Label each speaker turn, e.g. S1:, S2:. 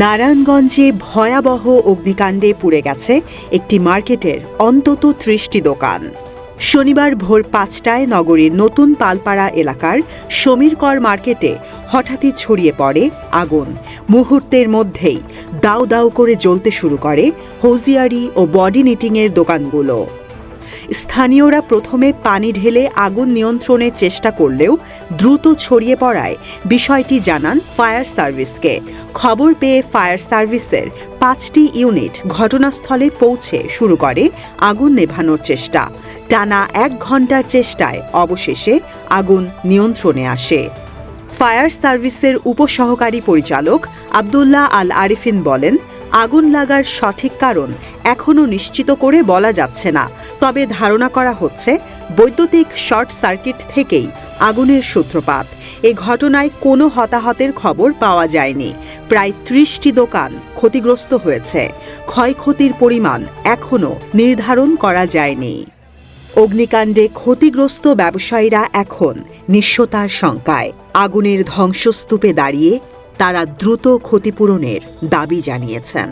S1: নারায়ণগঞ্জে ভয়াবহ অগ্নিকাণ্ডে পুড়ে গেছে একটি মার্কেটের অন্তত ত্রিশটি দোকান। শনিবার ভোর পাঁচটায় নগরীর নতুন পালপাড়া এলাকার সমীরকর মার্কেটে হঠাৎই ছড়িয়ে পড়ে আগুন। মুহূর্তের মধ্যেই দাউ দাউ করে জ্বলতে শুরু করে হোজিয়ারি ও বডি নিটিংয়ের দোকানগুলো। স্থানীয়রা প্রথমে পানি ঢেলে আগুন নিয়ন্ত্রণের চেষ্টা করলেও দ্রুত ছড়িয়ে পড়ায়। বিষয়টি জানান ফায়ার সার্ভিসকে। খবর পেয়ে ফায়ার সার্ভিসের পাঁচটি ইউনিট ঘটনাস্থলে পৌঁছে শুরু করে আগুন নেভানোর চেষ্টা। টানা এক ঘণ্টার চেষ্টায় অবশেষে আগুন নিয়ন্ত্রণে আসে। ফায়ার সার্ভিসের উপসহকারী পরিচালক আবদুল্লাহ আল আরিফিন বলেন আগুন লাগার সঠিক কারণ এখনও নিশ্চিত করে বলা যাচ্ছে না। তবে ধারণা করা হচ্ছে, বৈদ্যুতিক শর্ট সার্কিট থেকেই আগুনের সূত্রপাত। এ ঘটনায় কোনো হতাহতের খবর পাওয়া যায়নি। প্রায় ত্রিশটি দোকান ক্ষতিগ্রস্ত হয়েছে। ক্ষয়ক্ষতির পরিমাণ এখনও নির্ধারণ করা যায়নি। অগ্নিকাণ্ডে ক্ষতিগ্রস্ত ব্যবসায়ীরা এখন নিঃস্বতার শঙ্কায়। আগুনের ধ্বংসস্তূপে দাঁড়িয়ে তারা দ্রুত ক্ষতিপূরণের দাবি জানিয়েছেন।